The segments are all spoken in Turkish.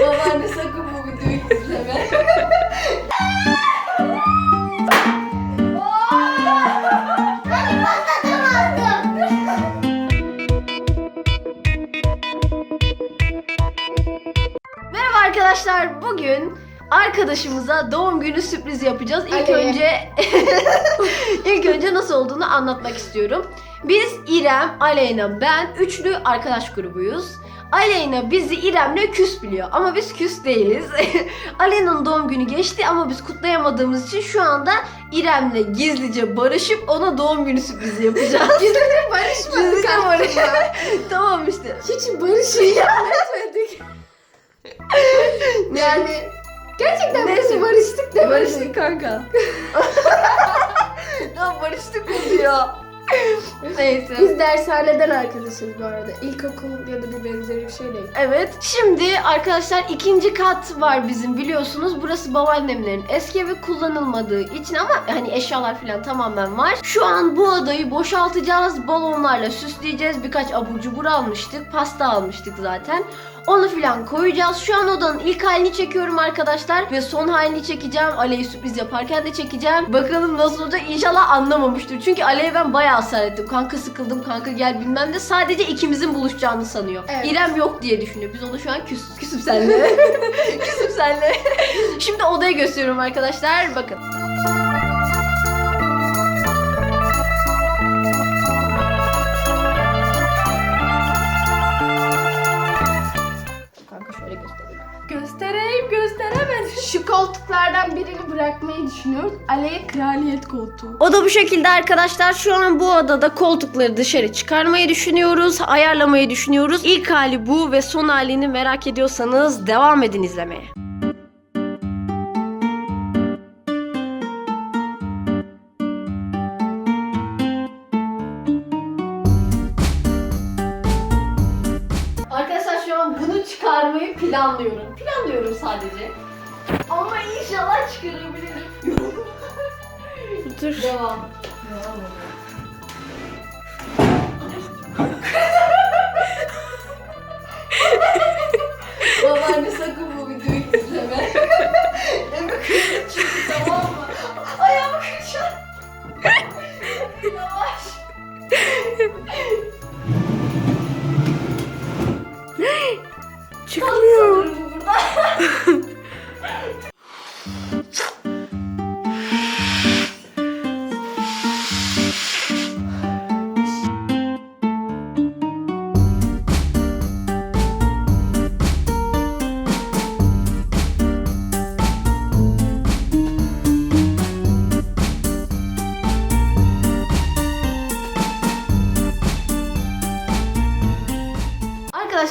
Babaanne sakın bu videoyu izleme. Merhaba arkadaşlar. Bugün arkadaşımıza doğum günü sürpriz yapacağız. İlk Aley'e. önce ilk önce nasıl olduğunu anlatmak istiyorum. Biz İrem, Aleyna, ben üçlü arkadaş grubuyuz. Aleyna bizi İrem'le küs biliyor ama biz küs değiliz. Aleyna'nın doğum günü geçti ama biz kutlayamadığımız için şu anda İrem'le gizlice barışıp ona doğum günü sürprizi yapacağız. Gizlice barışmadık Gizlice barış- tamam işte. Hiç barışı etmedik. Yani gerçekten Neyse. biz barıştık. Barıştık kanka. ya barıştık oluyor. Neyse. Biz dershaneden arkadaşız bu arada. İlkokul ya da bir benzeri bir şey değil. Evet. Şimdi arkadaşlar ikinci kat var bizim biliyorsunuz. Burası babaannemlerin eski evi kullanılmadığı için ama hani eşyalar falan tamamen var. Şu an bu odayı boşaltacağız. Balonlarla süsleyeceğiz. Birkaç abur cubur almıştık. Pasta almıştık zaten. Onu filan koyacağız. Şu an odanın ilk halini çekiyorum arkadaşlar. Ve son halini çekeceğim. Aley'i sürpriz yaparken de çekeceğim. Bakalım nasıl olacak. İnşallah anlamamıştır. Çünkü Aley'e ben bayağı ısrar ettim. Kanka sıkıldım kanka gel bilmem de. Sadece ikimizin buluşacağını sanıyor. Evet. İrem yok diye düşünüyor. Biz onu şu an küs, küsüm senle. küsüm senle. Şimdi odayı gösteriyorum arkadaşlar. Bakın. Kanka şöyle göstereyim. Göstereyim. Şu koltuklardan birini bırakmayı düşünüyoruz. Aleye kraliyet koltuğu. O da bu şekilde arkadaşlar. Şu an bu odada koltukları dışarı çıkarmayı düşünüyoruz. Ayarlamayı düşünüyoruz. İlk hali bu ve son halini merak ediyorsanız devam edin izlemeye. Arkadaşlar şu an bunu çıkarmayı planlıyorum. Planlıyorum sadece. Ama inşallah çıkarabilirim. Dur. Devam. Babaanne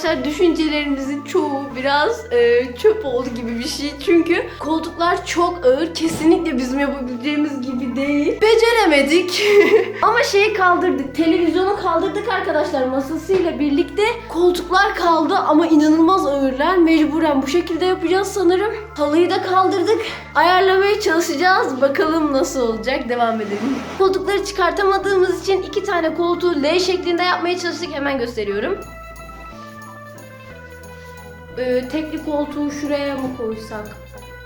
Arkadaşlar düşüncelerimizin çoğu biraz e, çöp oldu gibi bir şey. Çünkü koltuklar çok ağır. Kesinlikle bizim yapabileceğimiz gibi değil. Beceremedik. Ama şeyi kaldırdık. Televizyonu kaldırdık arkadaşlar masasıyla birlikte. Koltuklar kaldı ama inanılmaz ağırlar. Mecburen bu şekilde yapacağız sanırım. Halıyı da kaldırdık. Ayarlamaya çalışacağız. Bakalım nasıl olacak. Devam edelim. Koltukları çıkartamadığımız için iki tane koltuğu L şeklinde yapmaya çalıştık. Hemen gösteriyorum. Ee, tekli koltuğu şuraya mı koysak?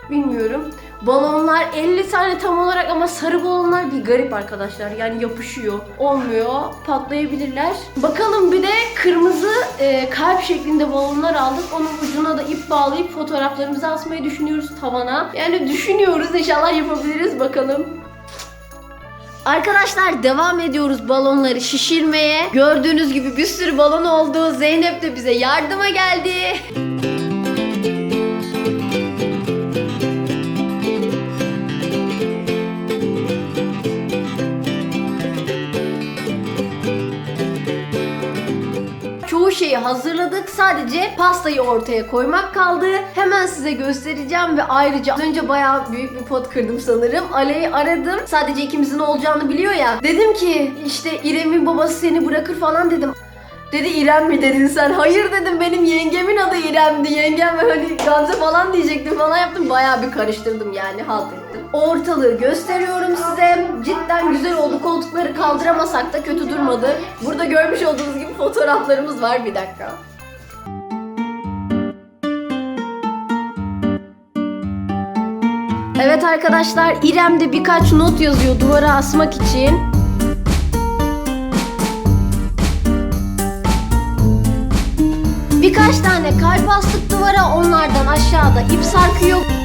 Bilmiyorum. Balonlar 50 tane tam olarak ama sarı balonlar bir garip arkadaşlar. Yani yapışıyor. Olmuyor. Patlayabilirler. Bakalım bir de kırmızı e, kalp şeklinde balonlar aldık. Onun ucuna da ip bağlayıp fotoğraflarımızı asmayı düşünüyoruz tavana. Yani düşünüyoruz. İnşallah yapabiliriz. Bakalım. Arkadaşlar devam ediyoruz balonları şişirmeye. Gördüğünüz gibi bir sürü balon oldu. Zeynep de bize yardıma geldi. Şeyi hazırladık. Sadece pastayı ortaya koymak kaldı. Hemen size göstereceğim ve ayrıca önce bayağı büyük bir pot kırdım sanırım. Ale'yi aradım. Sadece ikimizin olacağını biliyor ya. Dedim ki işte İrem'in babası seni bırakır falan dedim. Dedi İrem mi dedin sen? Hayır dedim benim yengemin adı İrem'di. Yengem hani Gamze falan diyecektim falan yaptım. Bayağı bir karıştırdım yani halt ettim. Ortalığı gösteriyorum size. Cidden güzel oldu. Koltukları kaldıramasak da kötü durmadı. Burada görmüş olduğunuz gibi fotoğraflarımız var. Bir dakika. Evet arkadaşlar İrem de birkaç not yazıyor duvara asmak için. Birkaç tane kalp astık duvara onlardan aşağıda ip sarkıyor.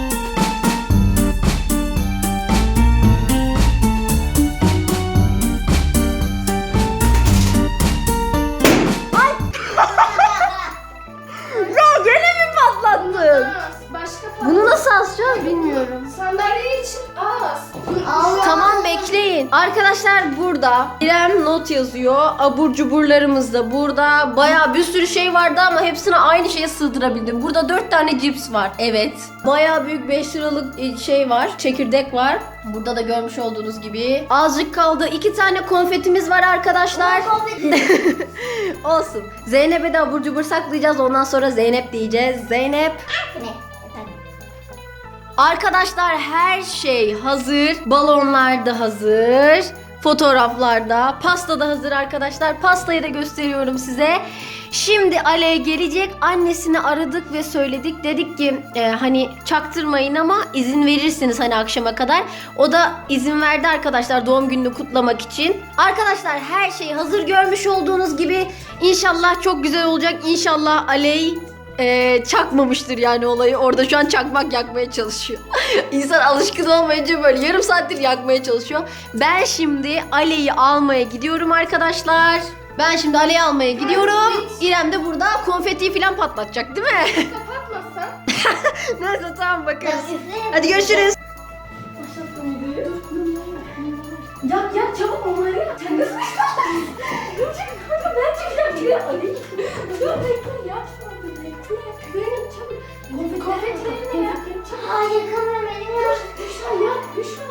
Burada İrem not yazıyor. Abur cuburlarımız da burada. Baya bir sürü şey vardı ama hepsini aynı şeye sığdırabildim. Burada 4 tane cips var. Evet. Baya büyük 5 liralık e, şey var. Çekirdek var. Burada da görmüş olduğunuz gibi. Azıcık kaldı. 2 tane konfetimiz var arkadaşlar. Olsun. Zeynep'e de abur cubur saklayacağız. Ondan sonra Zeynep diyeceğiz. Zeynep. Arkadaşlar her şey hazır. Balonlar da hazır. Fotoğraflar da. Pasta da hazır arkadaşlar. Pastayı da gösteriyorum size. Şimdi Alev gelecek. Annesini aradık ve söyledik. Dedik ki e, hani çaktırmayın ama izin verirsiniz hani akşama kadar. O da izin verdi arkadaşlar doğum gününü kutlamak için. Arkadaşlar her şey hazır görmüş olduğunuz gibi. İnşallah çok güzel olacak. İnşallah Aley ee, çakmamıştır yani olayı. Orada şu an çakmak yakmaya çalışıyor. İnsan alışkın olmayınca böyle yarım saattir yakmaya çalışıyor. Ben şimdi Ale'yi almaya gidiyorum arkadaşlar. Ben şimdi Ale'yi almaya gidiyorum. İrem de burada konfeti falan patlatacak değil mi? Kapatmasan. Neyse tamam bakarız. Hadi görüşürüz. Yak yak çabuk onları yak. Sen nasıl Hayır kamera benim ya. Düşme yap. Düşme.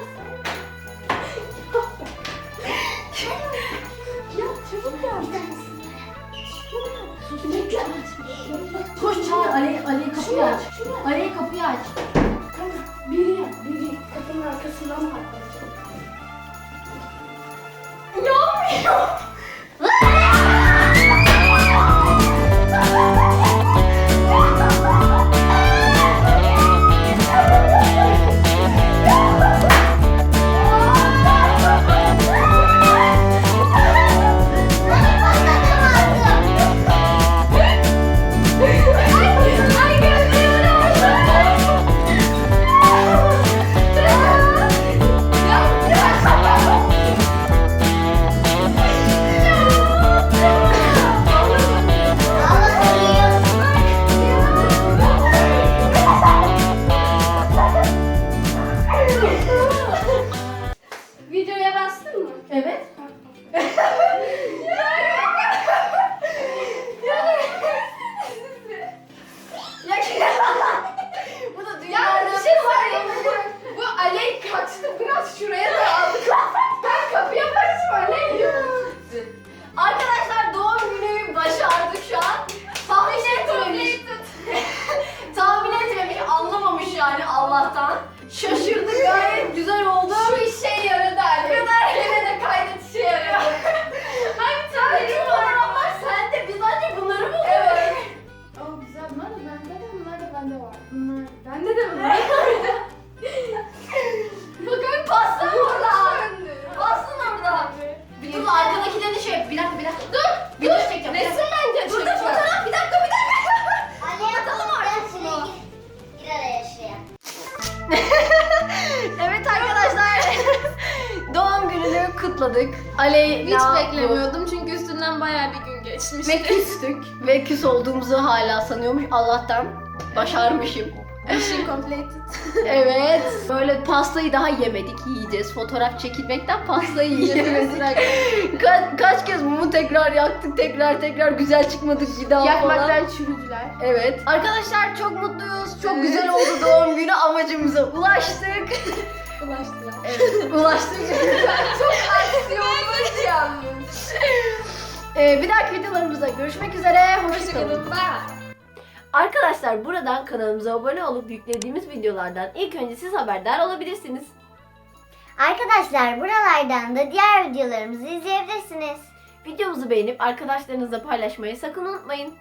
Yap çabuk yap. Bekle. Koş çağır Ali. Ali kapıyı aç. Ali kapıyı aç. Biri. Biri kapının arkasından patlayacak. Ay kutladık. Aley Hiç beklemiyordum çünkü üstünden bayağı bir gün geçmişti. Ve küstük. Ve küs olduğumuzu hala sanıyormuş. Allah'tan başarmışım. Mission completed. Evet. Böyle pastayı daha yemedik. Yiyeceğiz. Fotoğraf çekilmekten pastayı yiyemedik. Ka- kaç kez mumu tekrar yaktık. Tekrar tekrar güzel çıkmadık bir daha falan. Yakmaktan çürüdüler. Evet. Arkadaşlar çok mutluyuz. Çok Evet. güzel oldu doğum günü. Amacımıza ulaştık. Ulaştılar. Evet, ulaştık. Çok aksiyonlu yalnız. Ee, bir dahaki videolarımızda görüşmek üzere. Hoşçakalın. Hoşçakalın. Bye. Arkadaşlar buradan kanalımıza abone olup yüklediğimiz videolardan ilk önce siz haberdar olabilirsiniz. Arkadaşlar buralardan da diğer videolarımızı izleyebilirsiniz. Videomuzu beğenip arkadaşlarınızla paylaşmayı sakın unutmayın.